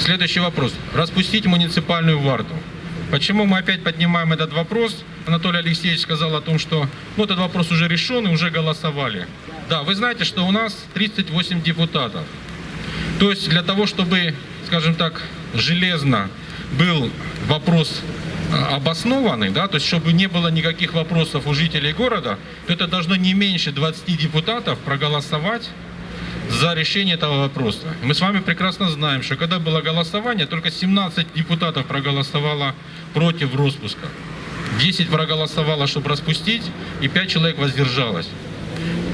Следующий вопрос. Распустить муниципальную варту. Почему мы опять поднимаем этот вопрос? Анатолий Алексеевич сказал о том, что ну, этот вопрос уже решен и уже голосовали. Да, вы знаете, что у нас 38 депутатов. То есть для того, чтобы, скажем так, железно был вопрос а, обоснованный, да, то есть чтобы не было никаких вопросов у жителей города, то это должно не меньше 20 депутатов проголосовать за решение этого вопроса. Мы с вами прекрасно знаем, что когда было голосование, только 17 депутатов проголосовало против распуска. 10 проголосовало, чтобы распустить, и 5 человек воздержалось.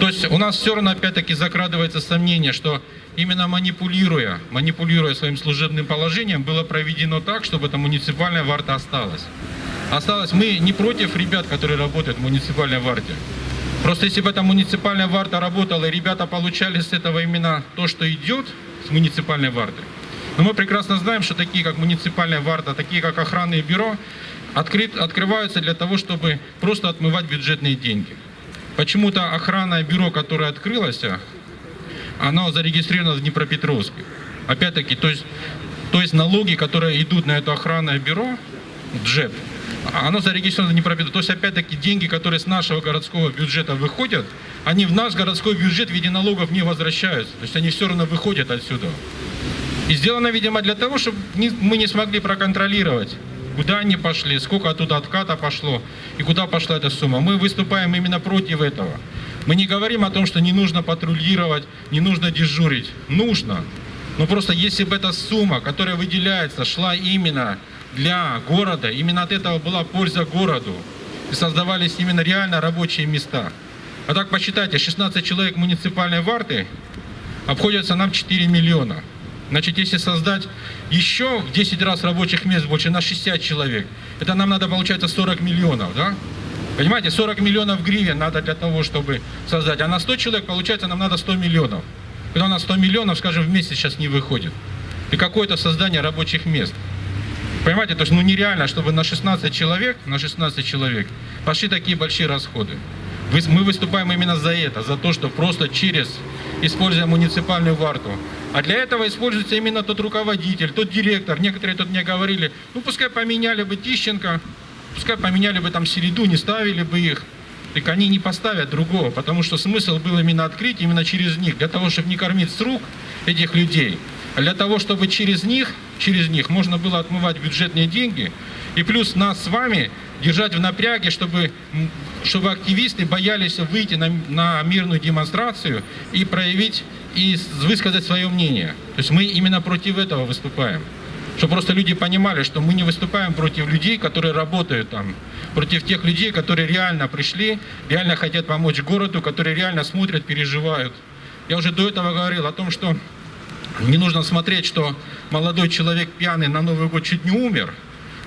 То есть у нас все равно опять-таки закрадывается сомнение, что именно манипулируя, манипулируя своим служебным положением, было проведено так, чтобы эта муниципальная варта осталась. Осталось мы не против ребят, которые работают в муниципальной варте. Просто если бы эта муниципальная варта работала, и ребята получали с этого именно то, что идет с муниципальной варты, но мы прекрасно знаем, что такие, как муниципальная варта, такие, как охранные бюро, открыт, открываются для того, чтобы просто отмывать бюджетные деньги. Почему-то охранное бюро, которое открылось, оно зарегистрировано в Днепропетровске. Опять-таки, то есть, то есть налоги, которые идут на это охранное бюро, джеб, оно зарегистрировано в Днепропетровске. То есть, опять-таки, деньги, которые с нашего городского бюджета выходят, они в наш городской бюджет в виде налогов не возвращаются. То есть, они все равно выходят отсюда. И сделано, видимо, для того, чтобы не- мы не смогли проконтролировать, куда они пошли, сколько оттуда отката пошло и куда пошла эта сумма. Мы выступаем именно против этого. Мы не говорим о том, что не нужно патрулировать, не нужно дежурить. Нужно. Но просто если бы эта сумма, которая выделяется, шла именно для города, именно от этого была польза городу, и создавались именно реально рабочие места. А так посчитайте, 16 человек муниципальной варты обходятся нам 4 миллиона. Значит, если создать еще в 10 раз рабочих мест больше, на 60 человек, это нам надо, получается, 40 миллионов, да? Понимаете, 40 миллионов гривен надо для того, чтобы создать. А на 100 человек, получается, нам надо 100 миллионов. Когда у нас 100 миллионов, скажем, в месяц сейчас не выходит. И какое-то создание рабочих мест. Понимаете, то есть ну нереально, чтобы на 16 человек, на 16 человек пошли такие большие расходы. Мы выступаем именно за это, за то, что просто через, используя муниципальную варту. А для этого используется именно тот руководитель, тот директор. Некоторые тут мне говорили, ну пускай поменяли бы Тищенко, пускай поменяли бы там Середу, не ставили бы их. Так они не поставят другого, потому что смысл был именно открыть именно через них, для того, чтобы не кормить с рук этих людей, для того, чтобы через них, через них можно было отмывать бюджетные деньги, и плюс нас с вами держать в напряге, чтобы, чтобы активисты боялись выйти на, на мирную демонстрацию и проявить, и высказать свое мнение. То есть мы именно против этого выступаем. Чтобы просто люди понимали, что мы не выступаем против людей, которые работают там, против тех людей, которые реально пришли, реально хотят помочь городу, которые реально смотрят, переживают. Я уже до этого говорил о том, что не нужно смотреть, что молодой человек пьяный на Новый год чуть не умер,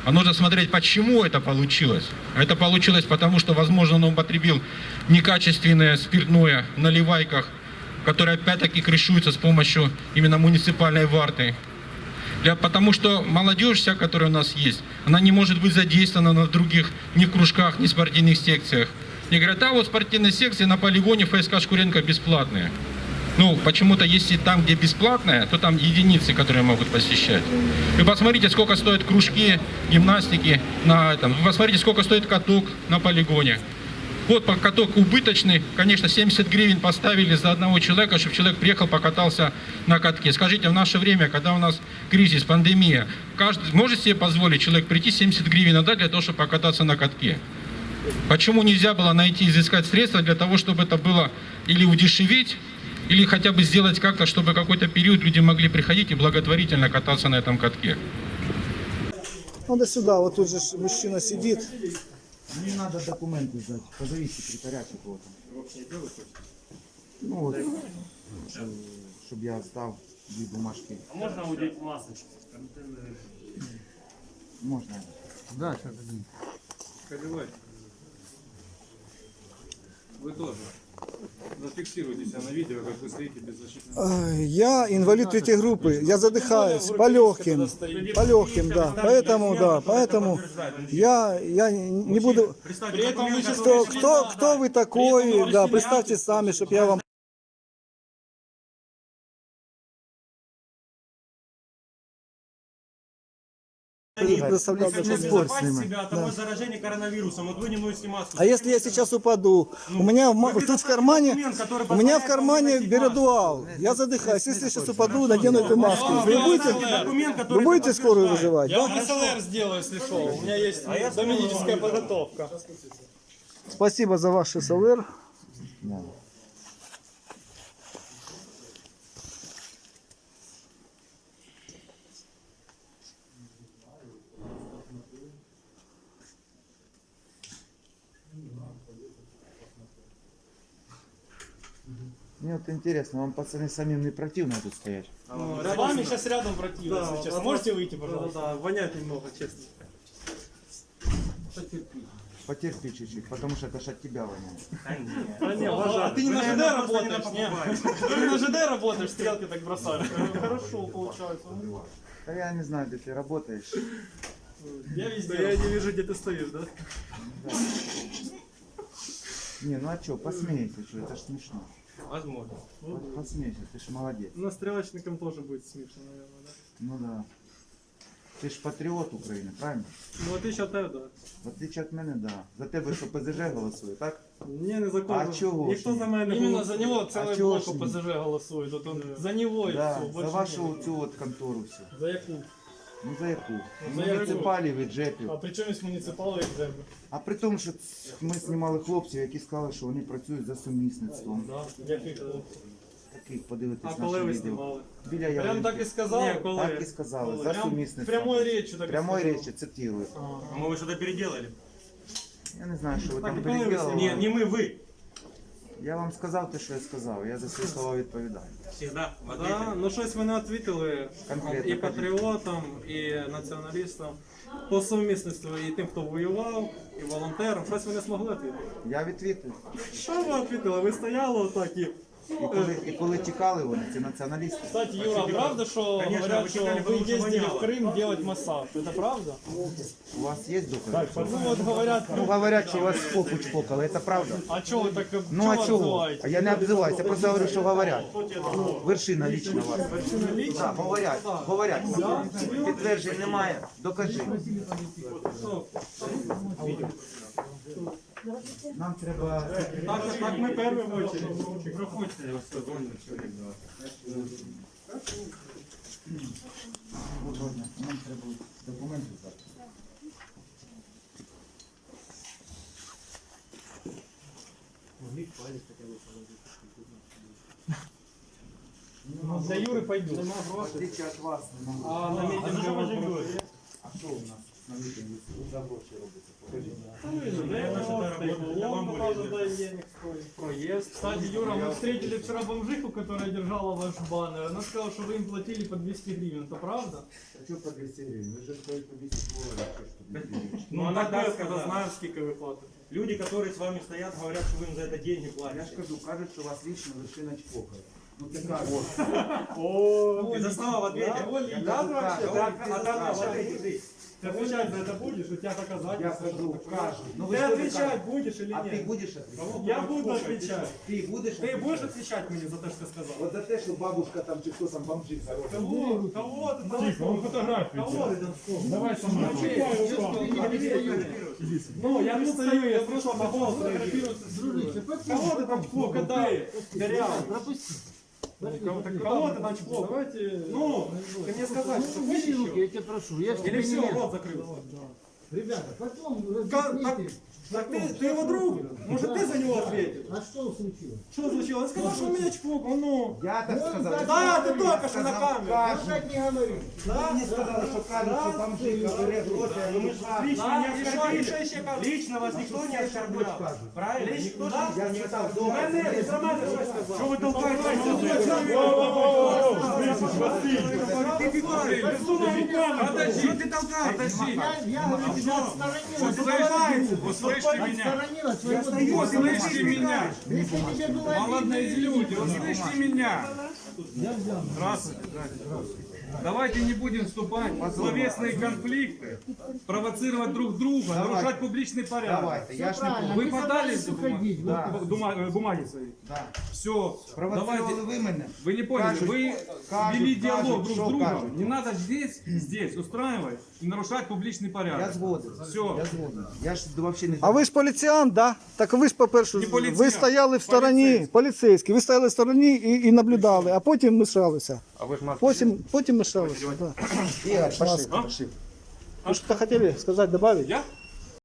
а нужно смотреть, почему это получилось. А это получилось потому, что, возможно, он употребил некачественное спиртное в наливайках, которое опять-таки крышуется с помощью именно муниципальной варты. Для, потому что молодежь вся, которая у нас есть, она не может быть задействована в других ни в кружках, ни в спортивных секциях. Мне говорят, а вот спортивные секции на полигоне ФСК Шкуренко бесплатные. Ну, почему-то если там, где бесплатное, то там единицы, которые могут посещать. Вы посмотрите, сколько стоят кружки гимнастики на этом. Вы посмотрите, сколько стоит каток на полигоне. Вот каток убыточный, конечно, 70 гривен поставили за одного человека, чтобы человек приехал, покатался на катке. Скажите, в наше время, когда у нас кризис, пандемия, каждый может себе позволить человек прийти 70 гривен отдать для того, чтобы покататься на катке? Почему нельзя было найти, изыскать средства для того, чтобы это было или удешевить, или хотя бы сделать как-то, чтобы какой-то период люди могли приходить и благотворительно кататься на этом катке? Надо сюда, вот тут же мужчина сидит. Мне надо документы сдать. Позови секретаря какого-то. Ну вот, чтобы я сдал две бумажки. А можно удеть масочку? Можно? Да, сейчас один. Одевайте. Вы тоже. Зафиксируйте себя на видео, как вы стоите без защитных. Ай, Я инвалид третьей группы, я задыхаюсь по легким, по легким, да. Поэтому, да, поэтому я, я не буду... Кто, кто, кто вы такой, да, представьте сами, чтобы я вам предоставлять Если спор с запасть ними. себя от Да. того заражения коронавирусом, вот вы не носите маску. А если я сейчас упаду, у меня в ма- вы тут в кармане, документ, который у меня в позволяет кармане вам носить бередуал. Я задыхаюсь. Если я сейчас упаду, надену эту маску. Вы будете, Документ, который вы будете скорую вызывать? Я вам СЛР сделаю, если что. У меня есть домедическая подготовка. Спасибо за ваш СЛР. Мне вот интересно, вам пацаны самим не противно тут стоять? С вами сейчас рядом противно, если честно. Можете выйти, пожалуйста? Да, вонять немного, честно. Потерпи чуть-чуть, потому что это ж от тебя воняет. А, не, а ты не на ЖД работаешь, не? Ты не на ЖД работаешь, стрелки так бросаешь. Хорошо получается. Да я не знаю, где ты работаешь. Я везде. Я не вижу, где ты стоишь, да? Не, ну а чё, посмейся, что, это ж смешно. Возможно. Посмейся, ты ж молодец. На стрелочником тоже будет смешно, наверное, да? Ну да. Ти ж патріот України, правильно? Ну, от ще те, да. В отличие від мене, да. За тебе, що ПЗЖ голосує, так? Ні, не за кого. А чого ж Ніхто ні? за мене Именно не за него целый А чего блок ж не? ОПЗЖ голосует. Вот он за него и Да, все. за вашу цю от контору всю. За яку? Ну за яку? за яку? Муніципалів і джепів. А при чому з муніципали і джеби? А при тому, що ц- ми знімали хлопців, які сказали, що вони працюють за сумісництвом. Да. Яких хлопців? Таких подивитись А коли наше ви відео. знімали? Біля Прям так ялинки. и сказал. Ні, коли? Так і сказали, Коли? за Прям сумісництвом. Прямою речью так і Прямої сказав. речі, цитую. А мы вы что-то переделали? Я не знаю, що ви там коли ви переділили. Не, не мы, вы. Я вам сказав те, що я сказав. Я за свої слова відповідаю. Всегда. в Да, ответе. ну щось ви не відповіли Конкретно і патріотам, і націоналістам по сумісництву, і тим, хто воював, і волонтерам. Щось ви не змогли відвідати. Я відвітив. Що ви відповіли? Ви стояли отак і... І коли, і коли тікали вони, ці націоналісти, Кстати, Юра, правда, что Конечно, говорят, вы что читали, вы потому что ездили воняло. в Крым делать массаж? Это правда? у вас є докази? Ну вот говорят, Ну, говорять, що у вас в попу чпокали, це правда? а что вы так Ну а чого? А я не обзиваюся, я просто говорю, що говорять. Вершина лічно вас. Так, говорять, говорять. Підтверджень немає, докажи. Нам треба... так, так мы первые в очередь. Нам треба документи здати. Для Юры пойду. В отличие від вас, немає. А на митинге вы живете? А що у нас на мітингу за гроші робиться? Покажіть. Я вам покажу, дай денег стоит. Проезд. Кстати, Юра, мы встретили вчера бомжиху, которая держала ваш баннер. Она сказала, что вы им платили по 200 гривен. Это правда? А що по 200 гривень? Ви ж стоїть по 200 доларів. що ж по 200 гривень? Ну, Ну, она тогда когда сказала. знаю, сколько вы платите. Люди, которые с вами стоят, говорят, что вы им за это деньги Я ж платите. кажу, кажуть, що у вас лічно вершина чпокає. Ну це кажуть. Ты застала в ответе. Я кажу, кажуть. А там смотри, Ты отвечать за это будешь? У тебя Я доказательства. кажу, кажуть. Ну ви Ты що ви отвечать кажете? будешь или А ти нет? будеш відповідати? Я буду отвечать. Ти будеш Ты будешь відповідати? отвечать мне за то, что ты сказал? От за те, що бабушка там чи хто там бомжик хороший. Кого? Кого ты там? Тихо, фотографию. Кого ты там? Давай со мной. Ну, я не стою, я просто на голос фотографироваться с Дружище, Кого ты там чплок отдай? Горял. Кого ты там чплок? Давайте. Ну, ты мне сказать, что хочешь еще? Я тебя прошу, я Или все, рот закрылся? Ребята, потом Ка- разъясните. Так ты, ты его друг? Может, ты за него ответишь? А что случилось? Что случилось? Он сказал, что у меня чпок, он ну. Я так сказав. Да, ты только что на камеру. Так не говори. Ви мені сказали, що кажуть, що бомжик бере гроші, а Ну мы ж кажуть. лично Да, не и что, оскорбили. и что еще как? Лично вас никто не оскорблял. Правильно? Никто же Я сказав, У добре. мене, про мене щось сказав. Что вы толкаете? Что ты толкаешь? Я, я говорю, Услышьте меня? Тебе было Молодые люди, услышьте меня. Здравствуйте. Давайте не будем вступать в словесные конфликты, провоцировать друг друга, Давайте. нарушать публичный порядок. Давайте, я ж не Правильно, Вы вы подали собрались бумаги, уходить. Да. бумаги, бумаги свои? Да. Все, Провоцировали давайте. ви мене? Вы не поняли, Кажуть, вы кажуть, вели кажуть, диалог друг що с другом. кажуть? Не надо здесь, здесь устраивать и нарушать публичный порядок. Я згоден. Все. Я згоден. Я ж взагалі не А ви ж поліціян, да? Так ви ж, по-перше, Не поліціян, ви стояли в стороні, поліцейський. поліцейські, ви стояли в стороні і, і наблюдали, а потім мішалися. А вы же Потім, потім мішалися, да. Ігор, пошли, Маска. пошли. Ви що хотіли сказати, добавити? Я?